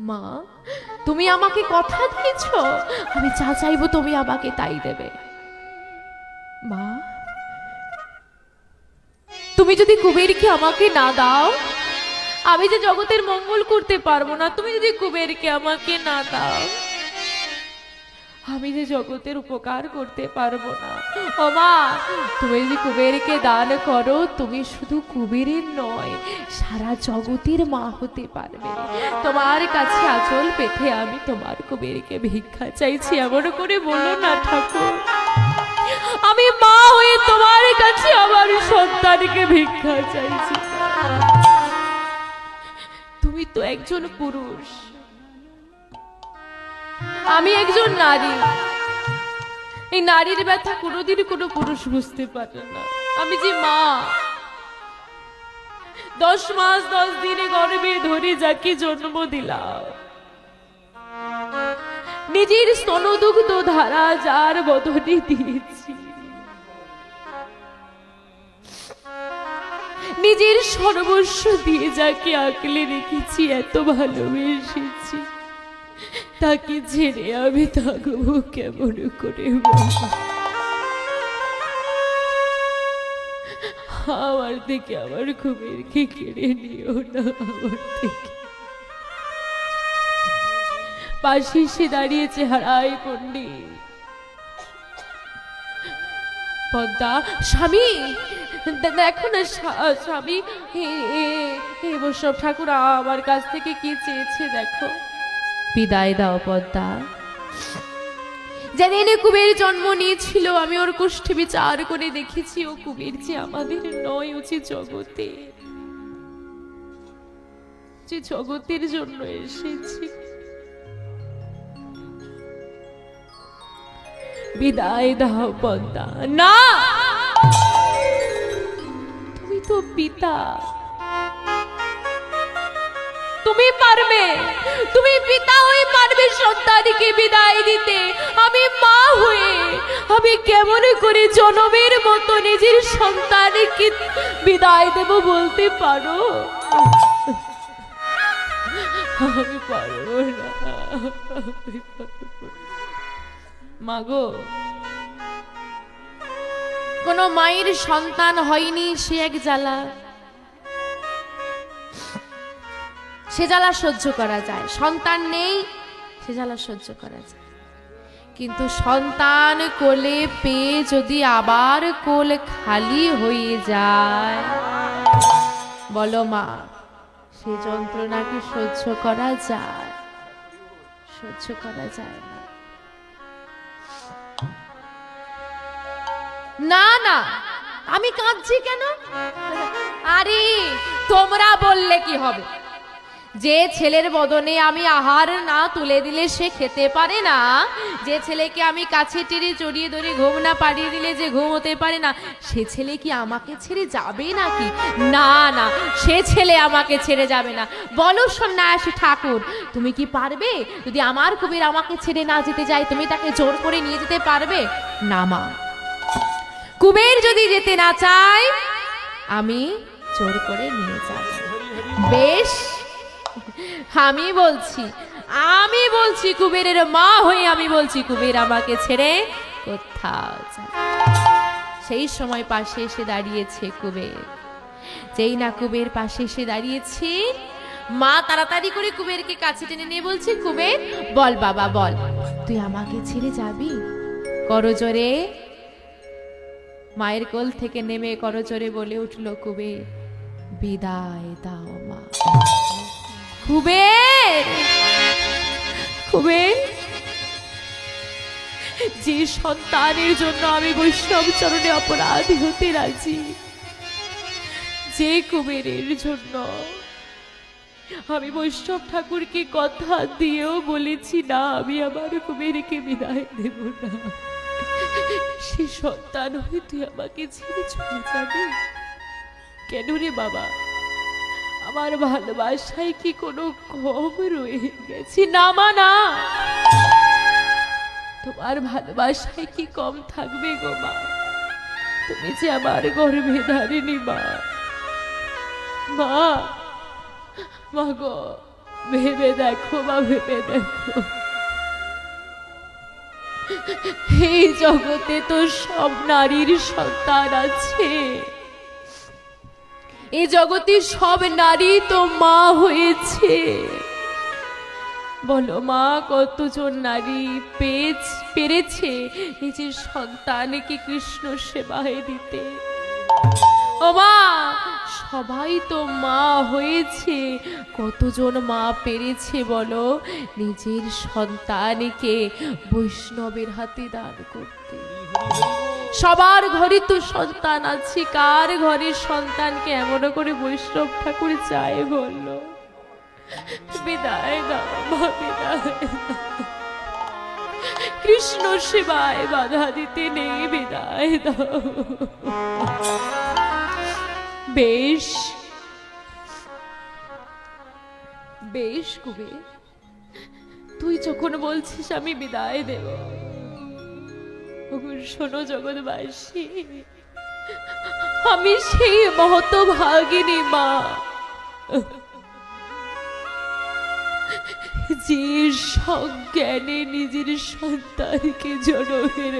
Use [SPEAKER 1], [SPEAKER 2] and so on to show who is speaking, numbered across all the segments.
[SPEAKER 1] মা, তুমি আমাকে কথা দিয়েছ? আমি যা চাইব তুমি আমাকে তাই দেবে। মা, তুমি যদি কুবেরকে আমাকে না দাও, আমি যে জগতের মঙ্গল করতে পারব না, তুমি যদি কুবেরকে আমাকে না দাও। আমি যে জগতের উপকার করতে পারব না। ও মা তুমি যদি কুবেরকে দান করো, তুমি শুধু কুবেরের নয়, সারা জগতের মা হতে পারবে। তোমার কাছে আচল পেতে আমি তোমার কুবেরকে ভিক্ষা চাইছি, এমন করে বলো না ঠাকুর। আমি মা হয়ে তোমার কাছে আমার সন্তানকে ভিক্ষা চাইছি। তুমি তো একজন পুরুষ। আমি একজন নারী। এই নারীর ব্যথা কোনোদিন কোনো পুরুষ বুঝতে পারে না। আমি যে মা। দশ মাস, দশ দিনে গর্ভে ধরে যাকে জন্ম দিলাম। নিজের স্তনদুগ্ধ ধারা যার বদলে দিয়েছি। নিজের সর্বস্ব দিয়ে যাকে আঁকলে রেখেছি, এত ভালোবেসেছি। তাকে ছেড়ে আমি থাকব কেমন করে আমার থেকে আমার কুবেরকে কেড়ে নিও না, আমার থেকে পাশে সে দাঁড়িয়েছে হারাই পণ্ডিত। পদ্মা, স্বামী! দেখো না স্বামী। এ বৈষ্ণব ঠাকুর, আমার কাছ থেকে কি চেয়েছে দেখো। বিদায় দাও পদ্মা। যেদিন কুবের জন্ম নিয়েছিল, আমি ওর কুষ্ঠে বিচার করে দেখেছি, ও কুবের যে আমাদের নয় উচিত জগতে। যে জগতের জন্য এসেছি। বিদায় দাও পদ্মা। না! তুমি তো পিতা। তুমি পারবে। তুমি পিতা হয়ে পারবে সন্তানকে বিদায় দিতে। আমি মা হয়ে, আমি কেমন করে জনমের মতো নিজের সন্তানকে বিদায় দেব বলতে পারো? আমি পারব না। মাগো কোন মায়ের সন্তান হয়নি সে এক জ্বালা। সে জ্বালা সহ্য করা যায়। সন্তান নেই, সে জ্বালা সহ্য করা যায়। কিন্তু সন্তান কোলে পেয়ে যদি আবার কোল খালি হয়ে যায়, বলো মা, সে যন্ত্রণা কি সহ্য করা যায়? সহ্য করা যায় না। না না, আমি কাঁদছি কেন? আরে, তোমরা বললে কি হবে? যে ছেলের বদনে আমি আহার না তুলে দিলে সে খেতে পারে না। যে ছেলেকে আমি কাছে টেনে চড়িয়ে ধরে ঘুম না পাড়িয়ে দিলে যে ঘুমোতে পারে না, সে ছেলে কি আমাকে ছেড়ে যাবে নাকি? না না, সে ছেলে আমাকে ছেড়ে যাবে না। বলো সন্ন্যাসী ঠাকুর, তুমি কি পারবে? যদি আমার কবির আমাকে ছেড়ে না যেতে যায়, তুমি তাকে জোর করে নিয়ে যেতে পারবে? না, মা। কুবের যদি যেতে না চায়, আমি জোর করে নিয়ে যাব বেশ। আমি বলছি আমি বলছি কুবেরের মা হয়ে আমি বলছি কুবের আমাকে ছেড়ে কোথাও সেই সময় পাশে এসে দাঁড়িয়েছে কুবের। যেই না কুবের পাশে এসে দাঁড়িয়েছে, মা তাড়াতাড়ি করে কুবেরকে কাছে টেনে নিয়ে বলছে, কুবের, বল বাবা, বল। তুই আমাকে ছেড়ে যাবি? করজোরে মায়ের কোল থেকে নেমে করজোরে বলে উঠল কুবের, বিদায় দাও মা। কুবের কুবের, যে সন্তানের জন্য আমি বৈষ্ণব চরণে অপরাধী হতে রাজি, যে কুবেরের জন্য আমি বৈষ্ণব ঠাকুরকে কথা দিয়েও বলেছি না, আমি আমার কুবেরকে বিদায় দেব না। সে সন্তান হয়ে তুই আমাকে ছেড়ে চলে যাবি? কেন রে বাবা? আমার ভালোবাসায় কি কোনো কম রয়ে গেছে? না, মা, না। তোমার ভালোবাসায় কি কম থাকবে গো, মা? তুমি যে আমার গর্ভে ধারিনি মা। মা মা গো, ভেবে দেখো বা ভেবে দেখো। এই জগতে তো সব নারীর সন্তান আছে। এই জগতে সব নারী তো মা হয়েছে। বলো মা, কতজন নারী পেয়েছ পেরেছে নিজের সন্তানকে কৃষ্ণ সেবায় দিতে? ও মা, সবাই তো মা হয়েছে। কতজন মা পেরেছে বলো? নিজের সন্তানকে বৈষ্ণবের হাতে দান করতে। সবার ঘরে তো সন্তান আছে, কার ঘরের সন্তানকে এমন করে বৈষ্ণব ঠাকুর চায় বলল? বিদায় দাও বিদায় কৃষ্ণ সেবায় বাধা দিতে নেই, বিদায় দাও। বেশ বেশ কুবে তুই যখন বলছিস আমি বিদায় দেব। শোনো জগৎবাসী আমি সেই মহত ভাগিনী মা। যে সজ্ঞানে নিজের সন্তানকে জনমের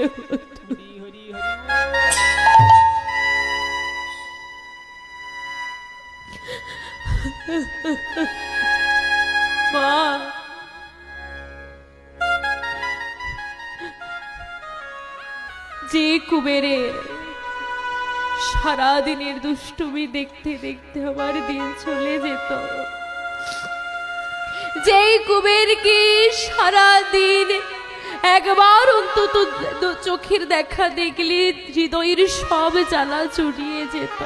[SPEAKER 1] মা যে কুবেরের সারাদিনের দুষ্টুমি দেখতে দেখতে আমার দিন চলে যেত। যেই কুবেরকে সারাদিন একবার অন্তত চোখের দেখা দেখলে হৃদয়ের সব জ্বালা চড়িয়ে যেত।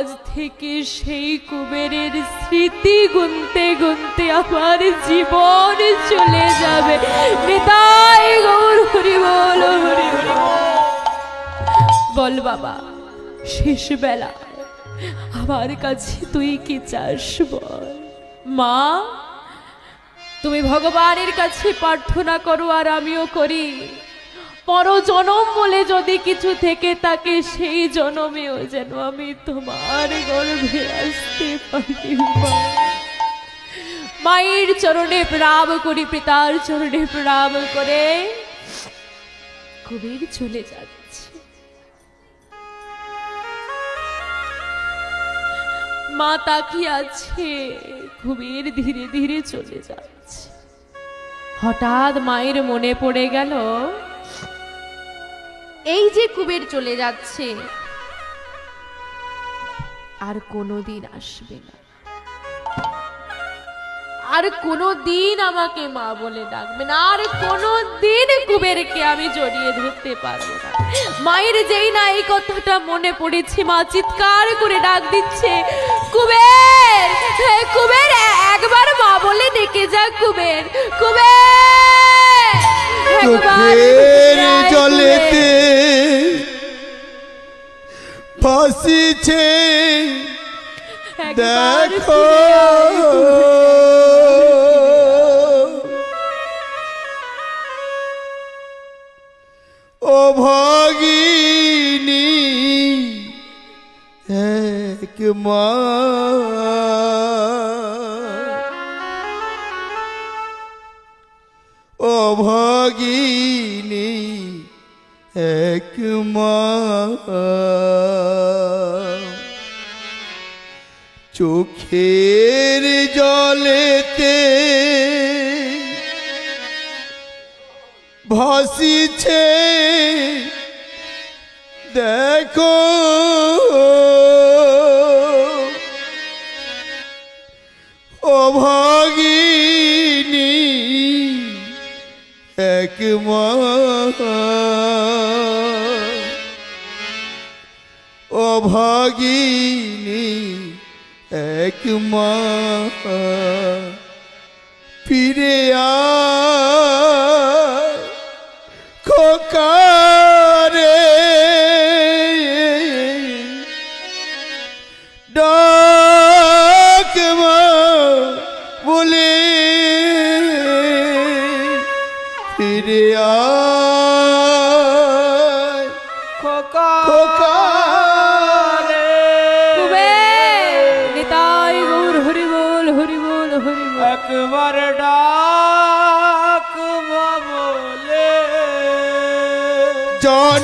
[SPEAKER 1] আজ থেকে সেই কুবেরের স্মৃতি গুনতে গুনতে আমার জীবন চলে যাবে। গৌর হরি বল, হরি হরি বল। বল বাবা, শেষ বেলা আমার কাছে তুই কি চাস বল? মা, তুমি ভগবানের কাছে প্রার্থনা করো আর আমিও করি। পর জনম বলে যদি কিছু থেকে থাকে, সেই জনমেও যেন আমি তোমার গর্ভে আসতে পারি মায়ের চরণে প্রণাম করি, পিতার চরণে প্রণাম করে। কবির চলে যাচ্ছে। মা তাকিয়ে আছে কুবের ধীরে ধীরে চলে যাচ্ছে। হঠাৎ মায়ের মনে পড়ে গেল এই যে কুবের চলে যাচ্ছে। আর কোনোদিন আসবে না। আর কোনোদিন আমাকে মা বলে ডাকবে না। আর কোনোদিন কুবেরকে আমি জড়িয়ে ধরতে পারব না। মায়ের যেই না এই কথাটা মনে পড়েছে, মা চিৎকার করে ডাক দিচ্ছে, কুবের কুবের, একবার মা বলে ডেকে যা কুবের কুবের!
[SPEAKER 2] চোখের জলেতে। ভাসিছে দেখো ও ভগিনী এক মা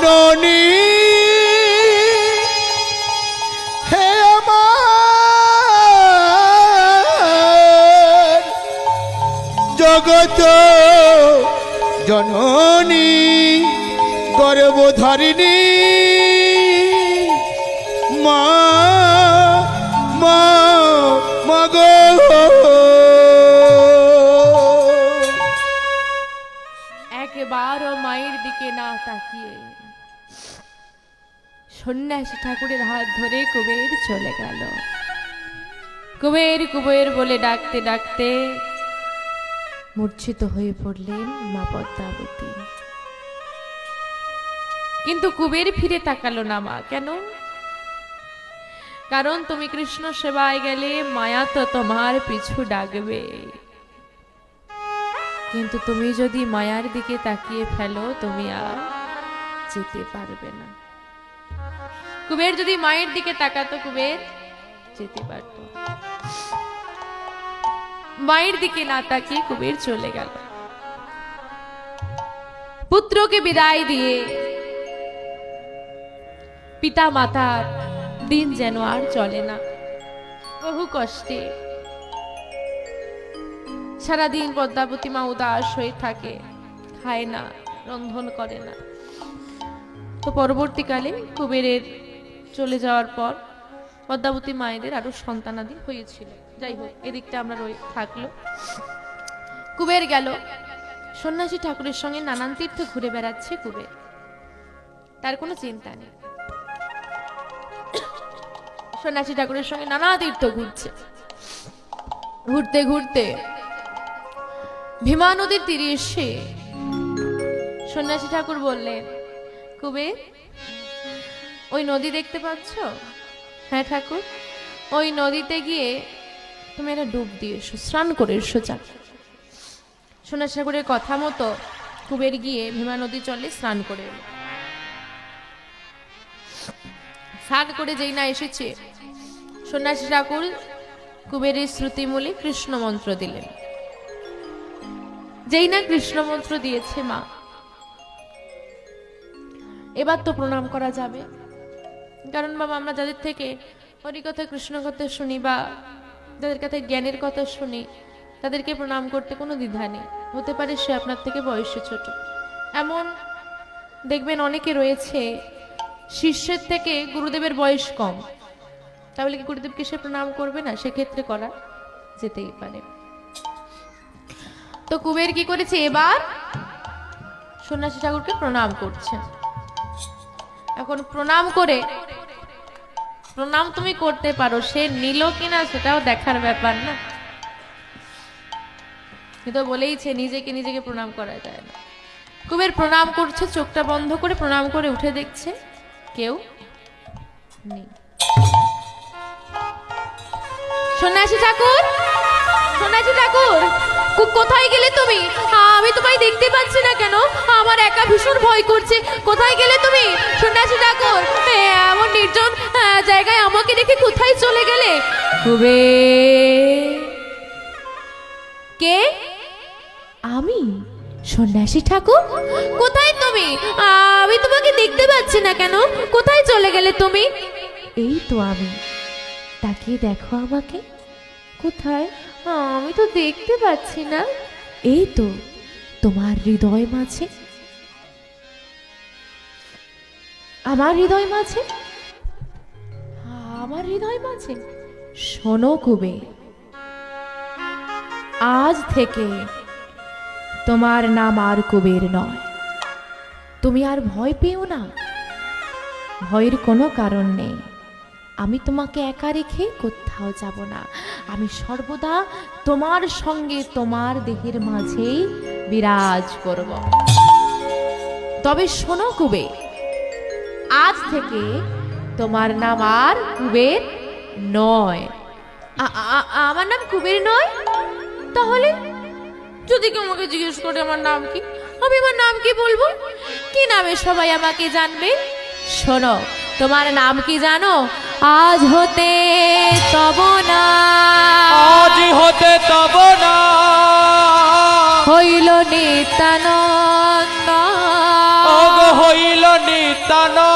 [SPEAKER 2] জননী। হে আমার জগত জননী গর্ভধারিণী। মা মা মাগো
[SPEAKER 1] একবারও মায়ের দিকে না তাকিয়ে সন্ন্যাসী ঠাকুরের হাত ধরে কুবের চলে গেল। কুবের কুবের বলে ডাকতে ডাকতে মূর্ছিত হয়ে পড়লেন মা পদ্মাবতী। কিন্তু কুবের ফিরে তাকালো না মা, কেন? কারণ তুমি কৃষ্ণ সেবায় গেলে মায়া তো তোমার পিছু ডাকবে। কিন্তু তুমি যদি মায়ার দিকে তাকিয়ে ফেলো, তুমি আর যেতে পারবে না। কুবের যদি মায়ের দিকে তাকাতো, কুবের যেতে পারত। মায়ের দিকে না তাকিয়ে কুবের চলে গেল। পুত্রকে বিদায় দিয়ে পিতা মাতার দিন যেন আর চলে না। বহু কষ্টে সারাদিন পদ্মাবতী মা উদাস হয়ে থাকে, খায় না, রন্ধন করে না। তো পরবর্তীকালে কুবেরের চলে যাওয়ার পর পদ্মাবতী মায়েদের আরও সন্তানাদি হয়েছিল। যাই হোক, এদিকটা আমরা রয়ে থাকল। কুবের গেল। সন্ন্যাসী ঠাকুরের সঙ্গে নানান তীর্থ ঘুরে বেড়াচ্ছে কুবের। তার কোনো চিন্তা নেই। সন্ন্যাসী ঠাকুরের সঙ্গে নানা তীর্থ ঘুরছে। ঘুরতে ঘুরতে ভীমা নদীর তীরে এসে সন্ন্যাসী ঠাকুর বললেন, কুবের ওই নদী দেখতে পাচ্ছ? হ্যাঁ ঠাকুর। ওই নদীতে গিয়ে তুমি একটা ডুব দিয়ে এসো, স্নান করে এসো যা সন্ন্যাসী ঠাকুরের কথা মতো কুবের গিয়ে ভীমা নদী চলে স্নান করে এলো। স্নান করে যেই না এসেছে, সন্ন্যাসী ঠাকুর কুবেরের শ্রুতিমূলে কৃষ্ণ মন্ত্র দিলেন। যেই না কৃষ্ণ মন্ত্র দিয়েছে মা, এবার তো প্রণাম করা যাবে। কারণ বাবা, আমরা যাদের থেকে হরিকথা কৃষ্ণ কথা শুনি বা যাদের কাছে জ্ঞানের কথা শুনি, তাদেরকে প্রণাম করতে কোনো দ্বিধা নেই। হতে পারে সে আপনার থেকে বয়সে ছোট। এমন দেখবেন অনেকে রয়েছে, শিষ্যের থেকে গুরুদেবের বয়স কম। তাহলে কি গুরুদেবকে সে প্রণাম করবে না? সেক্ষেত্রে করা যেতেই পারে। তো কুবের কি করেছে? এবার সন্ন্যাসী ঠাকুরকে প্রণাম করছেন এখন প্রণাম করে প্রণাম তুমি করতে পারো। সে নিল কিনা সেটাও দেখার ব্যাপার না। কিন্তু বলেইছে, নিজেকে নিজেকে প্রণাম করা যায় না। কুবের প্রণাম করছে, চোখটা বন্ধ করে প্রণাম করে উঠে দেখছে, কেউ নেই। সন্ন্যাসী ঠাকুর! সন্ন্যাসী ঠাকুর! কোথায় গেলে তুমি? আমি তোমায় দেখতে পাচ্ছি না কেন? আমার একা ভীষণ ভয় করছে। কোথায় গেলে তুমি? সন্ন্যাসী ঠাকুর এ, এমন নির্জন জায়গায় আমাকে রেখে কোথায় চলে গেলে? কুবে কে? আমি? সন্ন্যাসী ঠাকুর? কোথায় তুমি? আমি তোমাকে দেখতে পাচ্ছি না কেন? কোথায় চলে গেলে তুমি? এই তো আমি। তাকিয়ে দেখো আমাকে। কোথায়? আমি তো দেখতে পাচ্ছি না। এই তো, তোমার হৃদয় মাঝে। আমার হৃদয় মাঝে? আমার হৃদয় মাঝে? শোনো কুবে, আজ থেকে তোমার নাম আর কুবের নয়। তুমি আর ভয় পেও না। ভয়ের কোনো কারণ নেই। আমি তোমাকে একা রেখে কোথাও যাব না। আমি সর্বদা তোমার সঙ্গে তোমার দেহের মাঝেই বিরাজ করব। তবে শোনো কুবে আজ থেকে তোমার নাম আর কুবের নয়। আমার নাম কুবের নয়? তাহলে যদি কেউ আমাকে জিজ্ঞেস করে আমার নাম কি, আমি আমার নাম কি বলব? কি নামে সবাই আমাকে জানবে? শোনো, তোমার নাম কি জানো? আজ হতে তব না।
[SPEAKER 2] আজ হতে তব না।
[SPEAKER 1] হইল নিত্যানন্দ।
[SPEAKER 3] হইল
[SPEAKER 1] নিত্যানন্দ।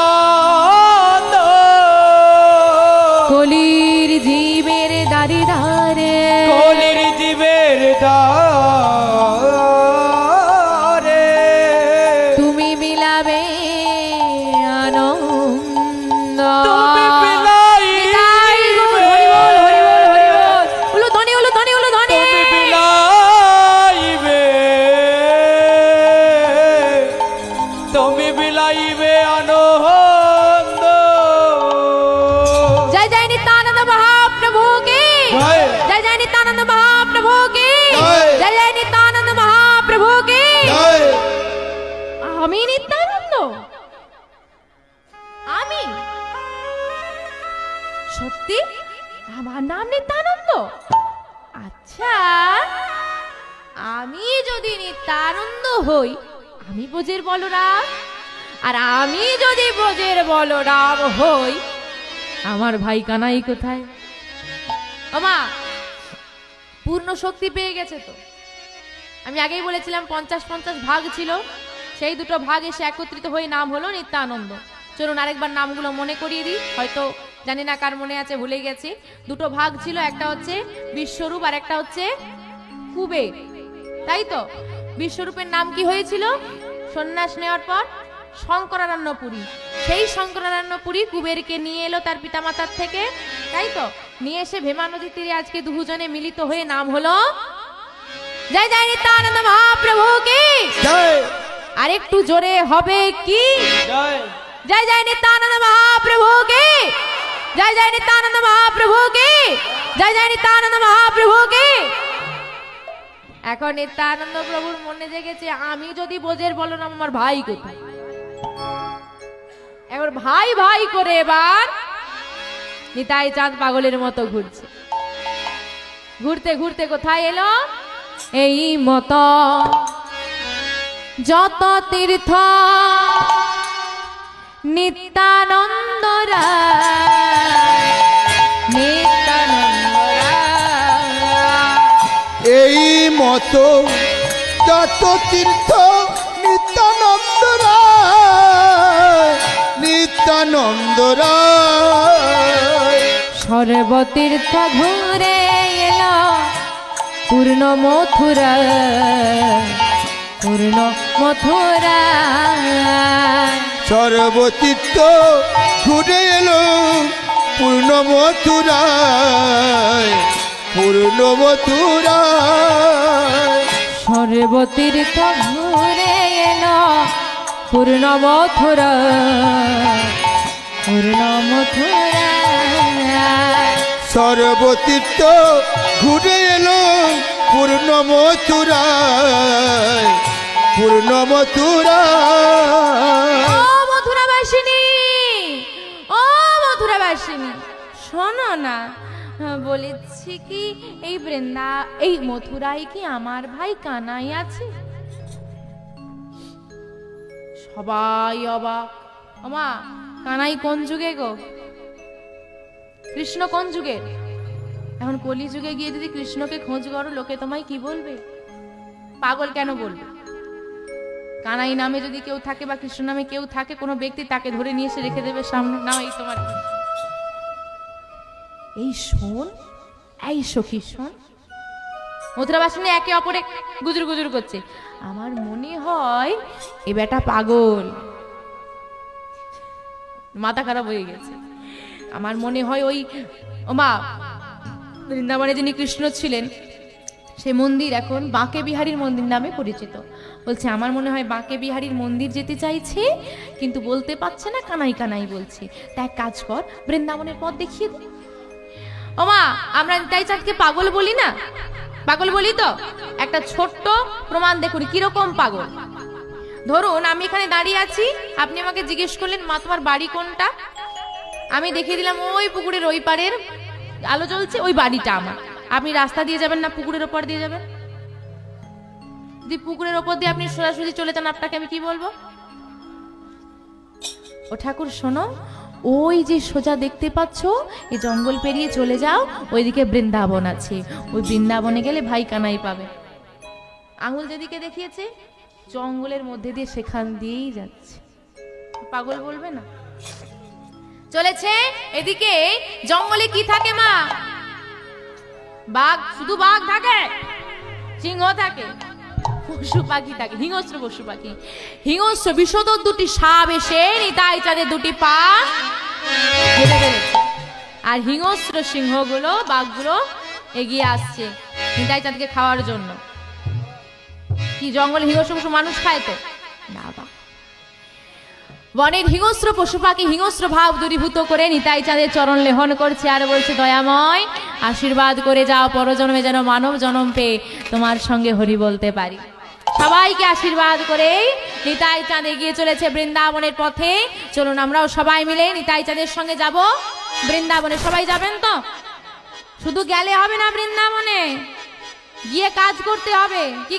[SPEAKER 1] যদি নিত্যানন্দ হই। আমি ব্রজের বলরাম, আর আমি যদি ব্রজের বলরাম হই, আমার ভাই কানাই কোথায় ওমা পূর্ণ শক্তি পেয়ে গেছে তো। আমি আগেই বলেছিলাম, পঞ্চাশ পঞ্চাশ ভাগ ছিল। সেই দুটো ভাগ এসে একত্রিত হয়ে নাম হলো নিত্যানন্দ। চলুন আরেকবার নামগুলো মনে করিয়ে দিই। হয়তো জানি না কার মনে আছে, ভুলে গেছি। দুটো ভাগ ছিল, একটা হচ্ছে বিশ্বরূপ আর একটা হচ্ছে কুবের। তাই তো? বিশ্বরূপের নাম কি হয়েছিল? সন্ন্যাস নেওয়ার পর শঙ্করারণ্যপুরী। সেই শঙ্করারণ্যপুরী কুবেরকে নিয়ে এলো তার পিতামাতার থেকে। তাই তো? নিয়ে এসে ভেমা নদীর তীরে আজকে দুজনে মিলিত হয়ে নাম হলো জয় জয় নিত্যানন্দ মহাপ্রভু কি? আর একটু জোরে হবে কি?
[SPEAKER 3] জয়।
[SPEAKER 1] জয় জয় নিত্যানন্দ মহাপ্রভু কি? জয় জয় নিত্যানন্দ মহাপ্রভু কি? জয় জয় নিত্যানন্দ মহাপ্রভু কি? এখন নিত্যানন্দ প্রভুর মনে জেগেছে, আমি যদি বোঝের বলো না আমার ভাই কোথায়? এবার ভাই ভাই করে এবার নিতাই চাঁদ পাগলের মতো ঘুরছে। ঘুরতে ঘুরতে কোথায় এলো? এই মত। যত তীর্থ নিত্যানন্দ
[SPEAKER 2] মতো যত তীর্থ নিত্যানন্দ রায় নিত্যানন্দ
[SPEAKER 1] সর্বতীর্থ ঘুরে এলো পূর্ণ মথুরা পূর্ণ মথুরা।
[SPEAKER 2] সর্বতীর্থ ঘুরে এলো পূর্ণ মথুরায়। পূর্ণ মথুরা
[SPEAKER 1] সর্বতীর্থ ঘুরে এলো পূর্ণ মথুরা পূর্ণ মথুরা
[SPEAKER 2] সর্বতীর্থ ঘুরে এলো পূর্ণ মথুরা পূর্ণ মথুরায়
[SPEAKER 1] ও মথুরাবাসিনী ও মথুরাবাসিনী শোনো না বলেছি কি, এই বৃন্দা, এই মথুরায় কি আমার ভাই কানাই আছে? সবাই অবাক। আমা কানাই কোন যুগে গো? কৃষ্ণ কোন যুগে? এখন কলি যুগে গিয়ে যদি কৃষ্ণকে খোঁজ করো, লোকে তোমায় কি বলবে? পাগল কেন বলবে? কানাই নামে যদি কেউ থাকে বা কৃষ্ণ নামে কেউ থাকে, কোনো ব্যক্তি তাকে ধরে নিয়ে এসে রেখে দেবে সামনে। না এই তোমার? এই শোন, এই সখী শোন। মথুরাবাসিনী একে অপরে গুজুর গুজুর করছে। আমার মনে হয় এ বেটা পাগল। মাথা খারাপ হয়ে গেছে। আমার মনে হয় ওই, ও মা, বৃন্দাবনে যিনি কৃষ্ণ ছিলেন, সে মন্দির এখন বাঁকে বিহারীর মন্দির নামে পরিচিত। বলছে, আমার মনে হয় বাঁকে বিহারীর মন্দির যেতে চাইছে, কিন্তু বলতে পারছে না, কানাই কানাই বলছে। তা এক কাজ কর, বৃন্দাবনের পথ দেখিয়ে দে। ওমা, আমরা নিতাই চাঁদকে পাগল বলি না? পাগল বলি তো? একটা ছোট্ট প্রমাণ দেখুন, কীরকম পাগল? ধরুন, আমি এখানে দাঁড়িয়ে আছি, আপনি আমাকে জিজ্ঞেস করলেন, মা, তোমার বাড়ি কোনটা? আমি দেখিয়ে দিলাম, ওই পুকুরের ওই পাড়ের, আলো জ্বলছে, ওই বাড়িটা আমার। আপনি রাস্তা দিয়ে যাবেন না, পুকুরের ওপর দিয়ে যাবেন? যদি পুকুরের ওপর দিয়ে আপনি সোজাসুজি চলে যান, আপনাকে আমি কি বলব? ও ঠাকুর, শোনো ওই যে সোজা দেখতে পাচ্ছ, এই জঙ্গল পেরিয়ে চলে যাও, ওইদিকে বৃন্দাবন আছে। ওই বৃন্দাবনে গেলে ভাই কানাই পাবে। আঙুল যেদিকে দেখিয়েছে, জঙ্গলের মধ্যে দিয়ে সেখান দিয়েই যাচ্ছে। পাগল বলবে না? চলেছে? এদিকে জঙ্গলে কি থাকে মা? বাঘ, শুধু বাঘ থাকে? সিংহ থাকে। থাকে হিংস্র হিংস্রগুলো এসে নিতাই চাঁদের দুটি আর হিংস্র সিংহগুলো, বাঘগুলো এগিয়ে আসছে নিতাই চাঁদকে খাওয়ার জন্য। কি জঙ্গলে হিংস্র মানুষ খায় তো? না বনের হিংস্র পশু পাখি হিংস্র ভাব দূরীভূত করে নিতাই চাঁদের চরণ লেহন করছে আর বলছে, দয়াময়, আশীর্বাদ করে যাও, পরজন্মে যেন মানব জন্ম পেয়ে তোমার সঙ্গে হরি বলতে পারি। সবাইকে আশীর্বাদ করে নিতাই চাঁদ এগিয়ে চলেছে বৃন্দাবনের পথে। চলুন আমরাও সবাই মিলে নিতাই চাঁদের সঙ্গে যাব। বৃন্দাবনে সবাই যাবেন তো? শুধু গেলে হবে না বৃন্দাবনে? গিয়ে কাজ করতে হবে। কি